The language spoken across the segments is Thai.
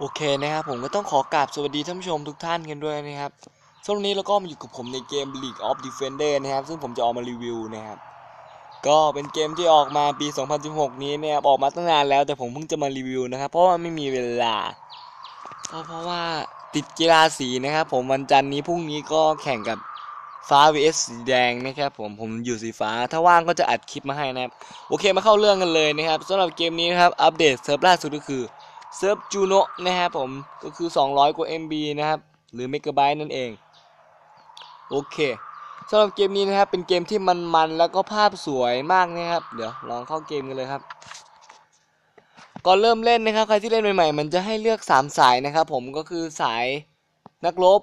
โอเคนะครับผมก็ต้องขอกราบสวัสดีท่านผู้ชมทุกท่านกันด้วยนะครับช่วงนี้เราก็มาอยู่กับผมในเกม League of Defender นะครับ ซึ่งผมจะเอามารีวิวนะครับ ก็เป็นเกมที่ออกมาปี 2016 นี้นะครับออกมาตั้งนานแล้วแต่ผมเพิ่งจะมารีวิวนะครับเพราะว่าไม่มีเวลาก็เพราะว่าติดกีฬาสีนะครับ ผมวันจันทร์นี้พรุ่งนี้ก็แข่งกับฟ้า vs สีแดงนะครับผมผมอยู่สีฟ้า ถ้าว่างก็จะอัดคลิปมาให้นะครับ โอเคมาเข้าเรื่องกันเลยนะครับสำหรับเกมนี้นะครับอัปเดตเซิร์ฟล่าสุดก็คือ เซิร์ฟจูโนนะครับผมก็คือ 200 กว่า MB นะครับ หรือเมกะไบต์นั่นเอง โอเคสำหรับเกมนี้นะครับ เป็นเกมที่มันๆ แล้วก็ภาพสวยมากนะครับ เดี๋ยวลองเข้าเกมกันเลยครับก่อนเริ่มเล่นนะครับ ใครที่เล่นใหม่ๆ มันจะให้เลือก 3 สายนะครับ ผมก็คือสายนักรบ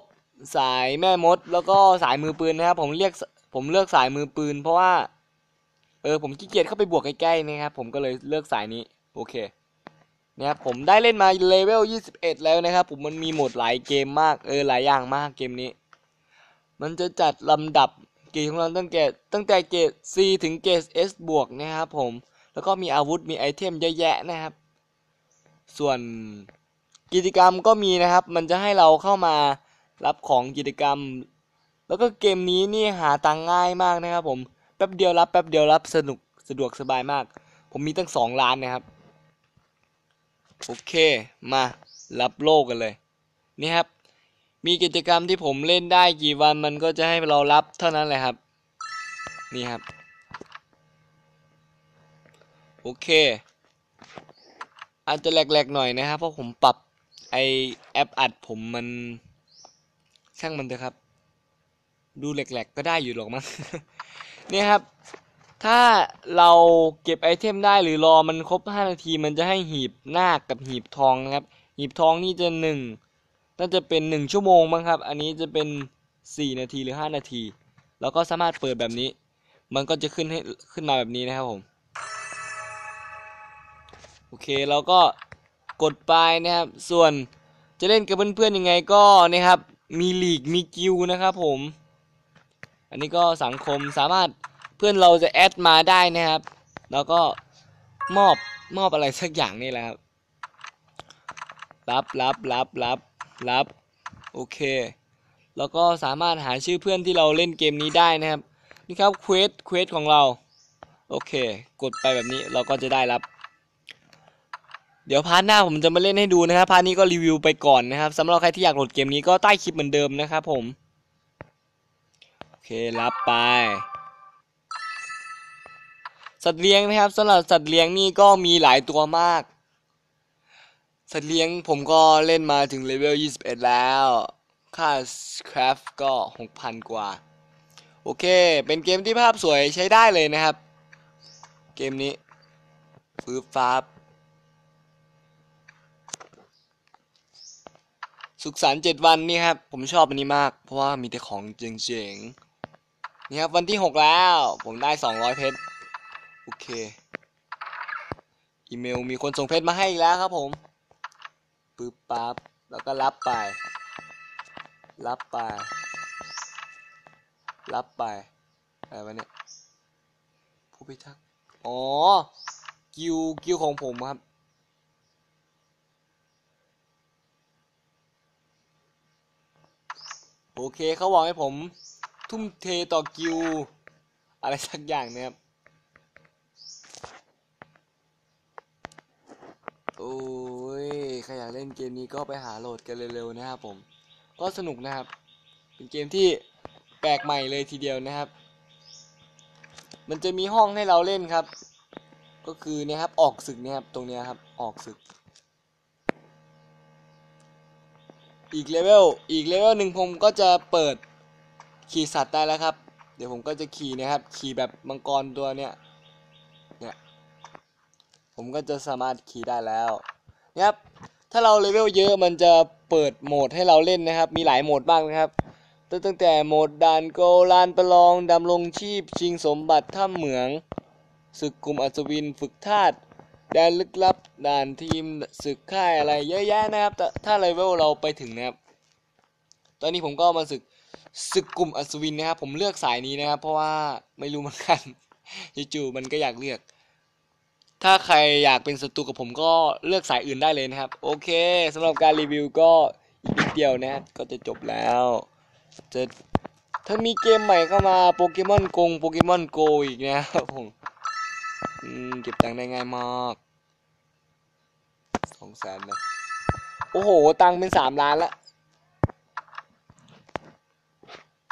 สายแม่มด แล้วก็สายมือปืนนะครับ ผมเรียกผมเลือกสายมือปืน เพราะว่า เออผมขี้เกียจเข้าไปบวกใกล้ๆนะครับ ผมก็เลยเลือกสายนี้ โอเค นะครับผมได้เล่นมาเลเวล 21 แล้วนะครับ ผมมันมีโหมดหลายเกมมากเออหลายอย่างมากเกมนี้ มันจะจัดลำดับเกรดของเราตั้งแต่ตั้งแต่เกรด C ถึงเกรด S บวกนะครับผมแล้วก็มีอาวุธมีไอเทมเยอะแยะนะครับ ส่วนกิจกรรมก็มีนะครับ มันจะให้เราเข้ามารับของกิจกรรม แล้วก็เกมนี้นี่หาตังง่ายมากนะครับ ผมแป๊บเดียวรับแป๊บเดียวรับสนุกสะดวกสบายมาก ผมมีตั้ง 2 ล้านนะครับ โอเค มารับโลกกันเลย นี่ครับ มีกิจกรรมที่ผมเล่นได้กี่วันมันก็จะให้เรารับเท่านั้นแหละครับ นี่ครับ โอเค อาจจะแหลกๆหน่อยนะครับ เพราะผมปรับไอแอปอัดผมมันช่างมันเถอะครับ ดูแหลกๆก็ได้อยู่หรอกมั้งเนี่ยครับ ถ้าเราเก็บไอเทมได้หรือรอมันครบ 5 นาทีมันจะให้หีบหน้ากับหีบทองนะครับ หีบทองนี่จะหนึ่งน่าจะเป็น 1 ชั่วโมงมั้งครับ อันนี้จะเป็น 4 นาทีหรือ 5 นาที แล้วก็สามารถเปิดแบบนี้ มันก็จะขึ้นให้ขึ้นมาแบบนี้นะครับผม โอเคเราก็กดไปนะครับ ส่วนจะเล่นกับเพื่อนๆยังไงก็นะครับ มีลีกมีกิวนะครับผม อันนี้ก็สังคมสามารถ เพื่อนเราจะแอดมาได้นะครับ แล้วก็มอบมอบอะไรสักอย่างนี่แหละครับ รับรับรับรับรับโอเค แล้วก็สามารถหาชื่อเพื่อนที่เราเล่นเกมนี้ได้นะครับ นี่ครับเควสเควสของเรา โอเค กดไปแบบนี้เราก็จะได้รับ เดี๋ยวพาร์ทหน้าผมจะมาเล่นให้ดูนะครับ พาร์ทนี้ก็รีวิวไปก่อนนะครับสำหรับใครที่อยากโหลดเกมนี้ก็ใต้คลิปเหมือนเดิมนะครับผม โอเค รับไป สัตว์เลี้ยงนะครับสำหรับสัตว์เลี้ยงนี่ก็มีหลายตัวมาก สัตว์เลี้ยงผมก็เล่นมาถึงเลเวล 21 แล้ว ค่าคราฟก็ 6,000 กว่า โอเค เป็นเกมที่ภาพสวยใช้ได้เลยนะครับ เกมนี้ฟืบฟ้าบสุขสันต์เจ็ดวันนี่ครับผมชอบอันนี้มาก เพราะว่ามีแต่ของเจ๋งๆนี่ครับวันที่6แล้ว ผมได้200เพชร โอเค อีเมลมีคนส่งเพชรมาให้อีกแล้วครับผมปึ๊บปั๊บแล้วก็รับไป รับไป รับไปอะไรวะเนี่ยผู้พิทักษ์อ๋อกิวกิวของผมครับโอเคเขาบอกให้ผมทุ่มเทต่อกิว อะไรสักอย่างนะครับ อ้ยใครอยากเล่นเกมนี้ก็ไปหาโหลดกันเร็วๆนะครับผม ก็สนุกนะครับ เป็นเกมที่แปลกใหม่เลยทีเดียวนะครับ มันจะมีห้องให้เราเล่นครับ ก็คือเนี่ยครับออกศึกเนี่ยครับตรงเนี้ยครับออกศึก อีกเลเวลอีกเลเวลหนึ่งผมก็จะเปิดขี่สัตว์ได้แล้วครับ เดี๋ยวผมก็จะขี่นะครับ ขี่แบบมังกรตัวเนี้ยเนี่ย ผมก็จะสามารถขี่ได้แล้วนะครับ ถ้าเราเลเวลเยอะมันจะเปิดโหมดให้เราเล่นนะครับ มีหลายโหมดมากนะครับ ตั้งแต่โหมดด่านโกลานประลองดำรงชีพ ชิงสมบัติถ้ำเหมืองศึกกลุ่มอัศวินฝึกทาสแดนลึกลับด่านทีมศึกค่ายอะไรเยอะแยะนะครับ ถ้าเลเวลเราไปถึงนะครับ ตอนนี้ผมก็มาศึกศึกกลุ่มอัศวินนะครับ ผมเลือกสายนี้นะครับ เพราะว่าไม่รู้เหมือนกันจู่ๆมันก็อยากเลือก ถ้าใครอยากเป็นศัตรูกับผมก็เลือกสายอื่นได้เลยนะครับ โอเคสำหรับการรีวิวก็อีกนิดเดียวนะ ก็จะจบแล้วจะถ้ามีเกมใหม่เข้ามาโปเกมอนกงโปเกมอนโกอีกนะครับผมเก็บตังค์ได้ง่ายมากสองแสนนะโอ้โห ตังค์เป็นสามล้านละ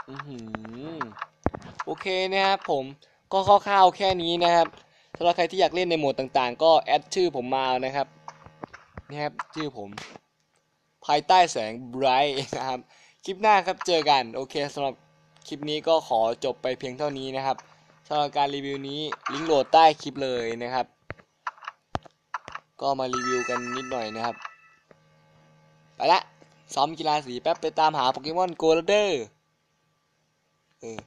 อือหือโอเคนะครับผมก็คร่าวๆแค่นี้นะครับ สำหรับใครที่อยากเล่นในโหมดต่างๆ ก็แอดชื่อผมมานะครับนี่ครับชื่อผม ภายใต้แสงไบรท์นะครับ คลิปหน้าครับเจอกัน โอเคสำหรับคลิปนี้ก็ขอจบไปเพียงเท่านี้นะครับสำหรับการรีวิวนี้ลิงก์โหลดใต้คลิปเลยนะครับ ก็มารีวิวกันนิดหน่อยนะครับ ไปละซ้อมกีฬาสีแป๊บไปตามหาโปเกมอนโกลเดอร์เออ